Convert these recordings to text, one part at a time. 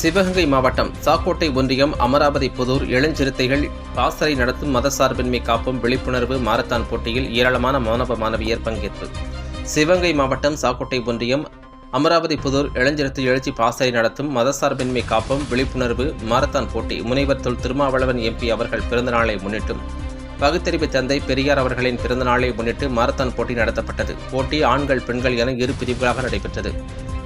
சிவகங்கை மாவட்டம் சாக்கோட்டை ஒன்றியம் அமராவதி புதூர் இளஞ்சிறுத்தைகள் பாசறை நடத்தும் மதசார்பின்மை காப்பும் விழிப்புணர்வு மாரத்தான் போட்டியில் ஏராளமான மாணவ மாணவியர் பங்கேற்பு. சிவகங்கை மாவட்டம் சாக்கோட்டை ஒன்றியம் அமராவதி புதூர் இளஞ்சிறுத்தை எழுச்சி பாசறை நடத்தும் மதசார்பின்மை காப்பும் விழிப்புணர்வு மாரத்தான் போட்டி முனைவர் தொல் திருமாவளவன் எம்பி அவர்கள் பிறந்தநாளை முன்னிட்டும் பகுத்தறிவு தந்தை பெரியார் அவர்களின் பிறந்தநாளை முன்னிட்டு மாரத்தான் போட்டி நடத்தப்பட்டது. போட்டி ஆண்கள் பெண்கள் என இரு பிரிவுகளாக நடைபெற்றது.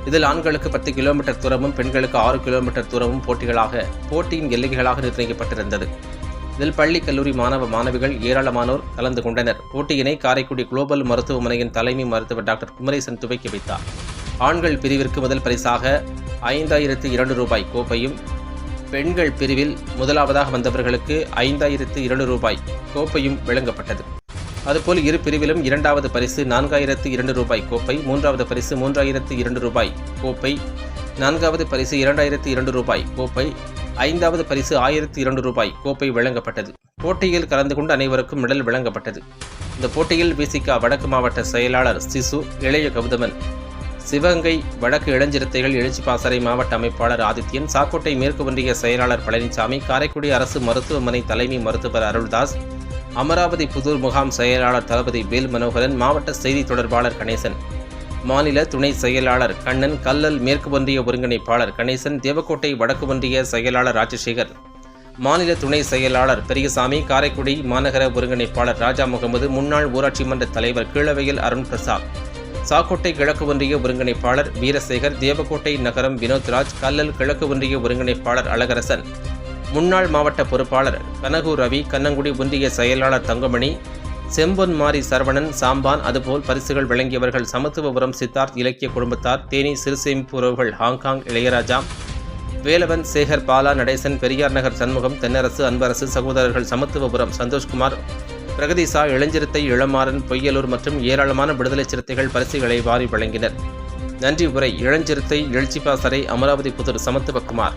இதில் ஆண்களுக்கு பத்து கிலோமீட்டர் தூரமும் பெண்களுக்கு ஆறு கிலோமீட்டர் தூரமும் போட்டிகளாக போட்டியின் எல்லைகளாக நிர்ணயிக்கப்பட்டிருந்தது. இதில் பள்ளி கல்லூரி மாணவ மாணவிகள் ஏராளமானோர் கலந்து கொண்டனர். போட்டியினை காரைக்குடி குளோபல் மருத்துவமனையின் தலைமை மருத்துவர் டாக்டர் குமரேசன் துவக்கி வைத்தார். ஆண்கள் பிரிவிற்கு முதல் பரிசாக ஐந்தாயிரத்து இரண்டு ரூபாய் கோப்பையும் பெண்கள் பிரிவில் முதலாவதாக வந்தவர்களுக்கு ஐந்தாயிரத்து இரண்டு ரூபாய் கோப்பையும் வழங்கப்பட்டது. அதுபோல் இரு பிரிவிலும் இரண்டாவது பரிசு நான்காயிரத்து இரண்டு ரூபாய் கோப்பை மூன்றாவது பரிசு மூன்றாயிரத்து இரண்டு ரூபாய் கோப்பை நான்காவது பரிசு இரண்டாயிரத்து இரண்டு ரூபாய் கோப்பை ஐந்தாவது பரிசு ஆயிரத்து இரண்டு ரூபாய் கோப்பை வழங்கப்பட்டது. போட்டியில் கலந்து கொண்டு அனைவருக்கும் மெடல் வழங்கப்பட்டது. இந்த போட்டியில் பிசிகா வடக்கு மாவட்ட செயலாளர் சிசு இளைய கௌதமன் சிவகங்கை வடக்கு இளஞ்சிறுத்தைகள் எழுச்சி பாசறை மாவட்ட அமைப்பாளர் ஆதித்யன் சாக்கோட்டை மேற்கு ஒன்றிய செயலாளர் பழனிசாமி காரைக்குடி அரசு மருத்துவமனை தலைமை மருத்துவர் அருள்தாஸ் அமராவதி புதூர் முகாம் செயலாளர் தளபதி வேல் மனோகரன் மாவட்ட செய்தி தொடர்பாளர் கணேசன். மாநில துணை செயலாளர் கண்ணன் கல்லல் மேற்கு ஒன்றிய ஒருங்கிணைப்பாளர் கணேசன் தேவக்கோட்டை வடக்கு ஒன்றிய செயலாளர் ராஜசேகர். மாநில துணை செயலாளர் பெரியசாமி காரைக்குடி மாநகர ஒருங்கிணைப்பாளர் ராஜா முகமது முன்னாள் ஊராட்சி மன்ற தலைவர் கீழவையில் அருண் பிரசாத். சாக்கோட்டை கிழக்கு ஒன்றிய ஒருங்கிணைப்பாளர் வீரசேகர் தேவக்கோட்டை நகரம் வினோத்ராஜ் கல்லல் கிழக்கு ஒன்றிய ஒருங்கிணைப்பாளர் அழகரசன். முன்னாள் மாவட்ட பொறுப்பாளர் கனகூர் ரவி கண்ணங்குடி ஒன்றிய செயலாளர் தங்கமணி செம்பொன் மாரி சரவணன் சாம்பான் அதுபோல் பரிசுகள் வழங்கியவர்கள் சமத்துவபுரம் சித்தார்த் இலக்கிய குடும்பத்தார் தேனி சிறுசேமிப்பு உறவுகள் ஹாங்காங் இளையராஜா வேலவன் சேகர் பாலா நடேசன் பெரியார் நகர் சண்முகம் தென்னரசு அன்பரசு சகோதரர்கள் சமத்துவபுரம் சந்தோஷ்குமார் பிரகதீசா இளஞ்சிறுத்தை இளமாறன் பொய்யலூர் மற்றும் ஏராளமான விடுதலை சிறுத்தைகள் பரிசுகளை வாரி வழங்கினர். நன்றி உரை இளஞ்சிறுத்தை எழுச்சிபாசறை அமராவதி புதூர் சமத்துவகுமார்.